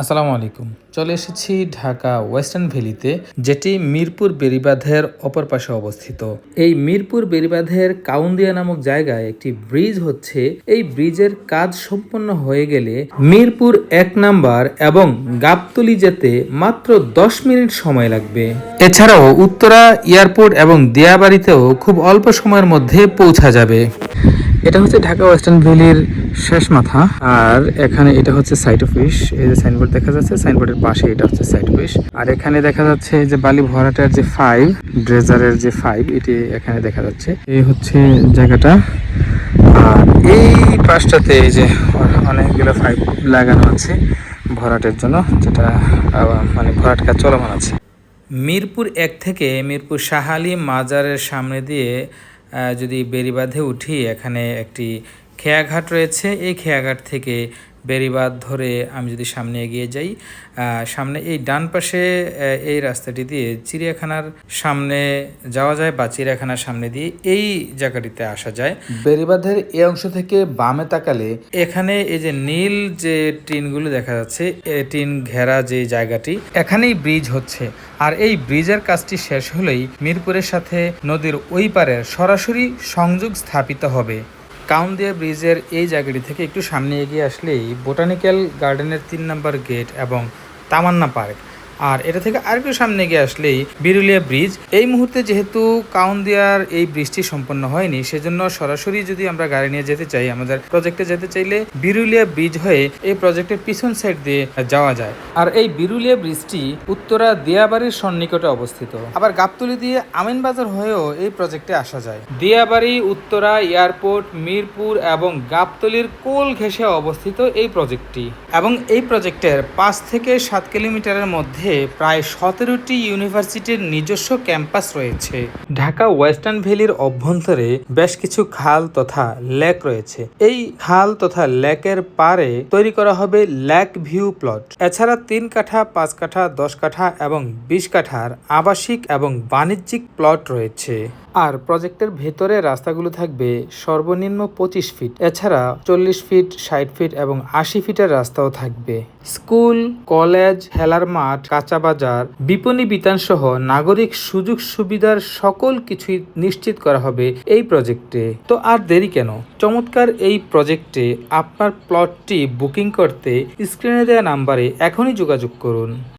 আসসালামু আলাইকুম। চলে এসেছি ঢাকা ওয়েস্টার্ন ভ্যালিতে, যেটি মিরপুর বেড়িবাঁধের অপর পাশে অবস্থিত। এই মিরপুর বেড়িবাঁধের কাউন্দিয়া নামক জায়গায় একটি ব্রিজ হচ্ছে। এই ব্রিজের কাজ সম্পন্ন হয়ে গেলে মিরপুর এক নাম্বার এবং গাবতলি যেতে মাত্র দশ মিনিট সময় লাগবে। এছাড়াও উত্তরা এয়ারপোর্ট এবং দিয়াবাড়িতেও খুব অল্প সময়ের মধ্যে পৌঁছা যাবে। এটা হচ্ছে ঢাকা ওয়েস্টার্ন ভ্যালির শেষ মাথা। আর এখানে এটা হচ্ছে সাইট অফিস এই যে সাইনবোর্ড দেখা যাচ্ছে সাইনবোর্ডের পাশে এটা হচ্ছে সাইট অফিস আর এখানে দেখা যাচ্ছে যে বালি ভরাটার যে ফাইভ ড্রেজারের যে ফাইভ এটি এখানে দেখা যাচ্ছে। এই হচ্ছে জায়গাটা। আর এই পাশটাতে এই যে অনেকগুলো ফাইভ লাগানো আছে ভরাটের জন্য, যেটা মানে ভরাট কাজ চলমান আছে। মিরপুর এক থেকে মিরপুর শাহালি মাজারের সামনে দিয়ে যদি বেড়িবাঁধে উঠি এখানে একটি খেয়াঘাট রয়েছে। এই খেয়াঘাট থেকে বেড়িবাঁধ ধরে আমি যদি সামনে এগিয়ে যাই সামনে এই ডান পাশে এই রাস্তাটি দিয়ে চিড়িয়াখানার সামনে যাওয়া যায় বা চিড়িয়াখানার সামনে দিয়ে এই জায়গাটিতে আসা যায়। বেড়িবাঁধের এই অংশ থেকে বামে তাকালে এখানে এই যে নীল যে টিনগুলো দেখা যাচ্ছে এ টিন ঘেরা যে জায়গাটি এখানেই ব্রিজ হচ্ছে। আর এই ব্রিজের কাজটি শেষ হলেই মিরপুরের সাথে নদীর ওই পারের সরাসরি সংযোগ স্থাপিত হবে। কাউন্দিয়া ব্রিজের এই জায়গাটি থেকে একটু সামনে এগিয়ে আসলেই বোটানিক্যাল গার্ডেনের তিন নম্বর গেট এবং তামান্না পার্ক। আর এটা থেকে আরেকটু সামনে গিয়ে আসলেই বিরুলিয়া ব্রিজ। এই মুহূর্তে যেহেতু কাউন্দিয়ার এই ব্রিজটি সম্পন্ন হয়নি, সেজন্য সরাসরি যদি আমরা গাড়ি নিয়ে যেতে চাই, আমাদের প্রজেক্টে যেতে চাইলে বিরুলিয়া ব্রিজ হয়ে এই প্রজেক্টের পিছন সাইড দিয়ে যাওয়া যায়। আর এই বিরুলিয়া ব্রিজটি উত্তরা দিয়াবাড়ির সন্নিকটে অবস্থিত। আবার গাবতলি দিয়ে আমিনবাজার হয়েও এই প্রজেক্টে আসা যায়। দিয়াবাড়ি, উত্তরা এয়ারপোর্ট, মিরপুর এবং গাবতলির কোল ঘেঁষে অবস্থিত এই প্রজেক্টটি এবং এই প্রজেক্টের পাঁচ থেকে সাত কিলোমিটারের মধ্যে প্রায় সতেরোটি ইউনিভার্সিটির নিজস্ব ক্যাম্পাস রয়েছে। ঢাকা ওয়েস্টার্ন ভ্যালির অভ্যন্তরে বেশ কিছু খাল তথা লেক রয়েছে। এই খাল তথা লেকের পারে তৈরি করা হবে লেক ভিউ প্লট। এছাড়া তিন কাঠা, পাঁচ কাঠা, দশ কাঠা এবং বিশ কাঠার আবাসিক এবং বাণিজ্যিক প্লট রয়েছে। আর প্রজেক্টের ভেতরে রাস্তাগুলো থাকবে সর্বনিম্ন পঁচিশ ফিট। এছাড়া চল্লিশ ফিট, ষাট ফিট এবং আশি ফিটের রাস্তাও থাকবে। স্কুল, কলেজ, খেলার মাঠ, কাঁচা বাজার, বিপণী বিতান সহ নাগরিক সুযোগ সুবিধার সকল কিছুই নিশ্চিত করা হবে এই প্রজেক্টে। তো আর দেরি কেন? চমৎকার এই প্রজেক্টে আপনার প্লটটি বুকিং করতে স্ক্রিনে দেওয়া নাম্বারে এখনই যোগাযোগ করুন।